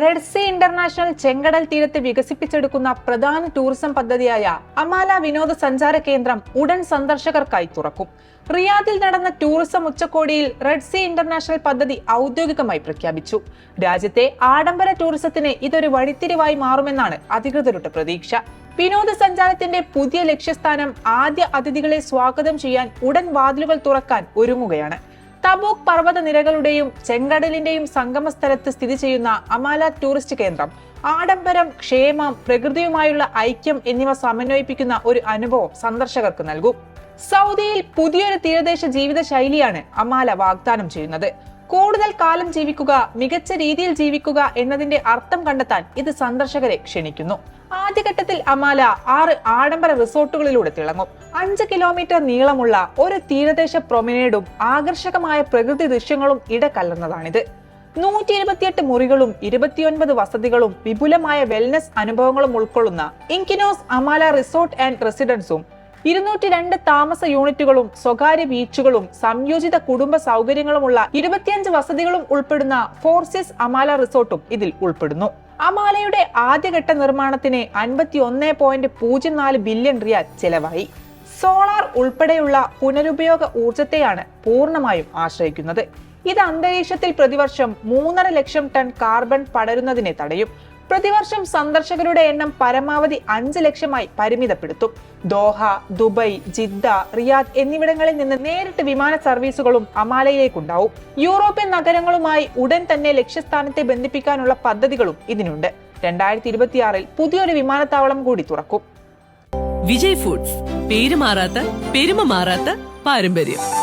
Red Sea international ചെങ്കടൽ തീരത്ത് വികസിപ്പിച്ചെടുക്കുന്ന പ്രധാന ടൂറിസം പദ്ധതിയായ അമാല വിനോദസഞ്ചാര കേന്ദ്രം ഉടൻ സന്ദർശകർക്കായി തുറക്കും. റിയാദിൽ നടന്ന ടൂറിസം ഉച്ചകോടിയിൽ റെഡ് സീ ഇന്റർനാഷണൽ പദ്ധതി ഔദ്യോഗികമായി പ്രഖ്യാപിച്ചു. രാജ്യത്തെ ആഡംബര ടൂറിസത്തിന് ഇതൊരു വഴിത്തിരിവായി മാറുമെന്നാണ് അധികൃതരുടെ പ്രതീക്ഷ. വിനോദസഞ്ചാരത്തിന്റെ പുതിയ ലക്ഷ്യസ്ഥാനം ആദ്യ അതിഥികളെ സ്വാഗതം ചെയ്യാൻ ഉടൻ വാതിലുകൾ തുറക്കാൻ ഒരുങ്ങുകയാണ്. തബൂക്ക് പർവത നിരകളുടെയും ചെങ്കടലിന്റെയും സംഗമ സ്ഥലത്ത് സ്ഥിതി ചെയ്യുന്ന അമാല ടൂറിസ്റ്റ് കേന്ദ്രം ആഡംബരം ക്ഷേമം പ്രകൃതിയുമായുള്ള ഐക്യം എന്നിവ സമന്വയിപ്പിക്കുന്ന ഒരു അനുഭവം സന്ദർശകർക്ക് നൽകും. സൗദിയിൽ പുതിയൊരു തീരദേശ ജീവിത ശൈലിയാണ് അമാല വാഗ്ദാനം ചെയ്യുന്നത്. കൂടുതൽ കാലം ജീവിക്കുക മികച്ച രീതിയിൽ ജീവിക്കുക എന്നതിന്റെ അർത്ഥം കണ്ടെത്താൻ ഇത് സന്ദർശകരെ ക്ഷണിക്കുന്നു. ആദ്യഘട്ടത്തിൽ അമാല ആറ് ആഡംബര റിസോർട്ടുകളിലൂടെ തിളങ്ങും. അഞ്ച് കിലോമീറ്റർ നീളമുള്ള ഒരു തീരദേശ പ്രൊമിനേഡും ആകർഷകമായ പ്രകൃതി ദൃശ്യങ്ങളും ഇടകലർന്നതാണിത്. നൂറ്റി ഇരുപത്തിയെട്ട് മുറികളും ഇരുപത്തിയൊൻപത് വസതികളും വിപുലമായ വെൽനസ് അനുഭവങ്ങളും ഉൾക്കൊള്ളുന്ന ഇൻകിനോസ് അമാല റിസോർട്ട് ആൻഡ് റെസിഡൻസും ഇരുന്നൂറ്റി രണ്ട് താമസ യൂണിറ്റുകളും സ്വകാര്യ ബീച്ചുകളും സംയോജിത കുടുംബ സൗകര്യങ്ങളുമുള്ള ഇരുപത്തിയഞ്ച് വസതികളും ഉൾപ്പെടുന്ന ഫോർസിസ് അമാല റിസോർട്ടും ഇതിൽ ഉൾപ്പെടുന്നു. അമാലയുടെ ആദ്യഘട്ട നിർമ്മാണത്തിന് അൻപത്തി ഒന്ന് പോയിന്റ് പൂജ്യം നാല് ബില്യൺ റിയാൽ ചെലവായി. സോളാർ ഉൾപ്പെടെയുള്ള പുനരുപയോഗ ഊർജത്തെയാണ് പൂർണമായും ആശ്രയിക്കുന്നത്. ഇത് അന്തരീക്ഷത്തിൽ പ്രതിവർഷം മൂന്നര ലക്ഷം ടൺ കാർബൺ പടരുന്നതിനെ തടയും. പ്രതിവർഷം സന്ദർശകരുടെ എണ്ണം പരമാവധി അഞ്ച് ലക്ഷമായി പരിമിതപ്പെടുത്തും. ദോഹ ദുബൈ ജിദ്ദ റിയാദ് എന്നിവിടങ്ങളിൽ നിന്ന് നേരിട്ട് വിമാന സർവീസുകളും അമാലയിലേക്കുണ്ടാവും. യൂറോപ്യൻ നഗരങ്ങളുമായി ഉടൻ തന്നെ ലക്ഷ്യസ്ഥാനത്തെ ബന്ധിപ്പിക്കാനുള്ള പദ്ധതികളും ഇതിനുണ്ട്. രണ്ടായിരത്തി ഇരുപത്തിയാറിൽ പുതിയൊരു വിമാനത്താവളം കൂടി തുറക്കും. വിജയ് ഫുഡ്സ്. പേര് മാറാത്ത പെരുമ മാറാത്ത പാരമ്പര്യം.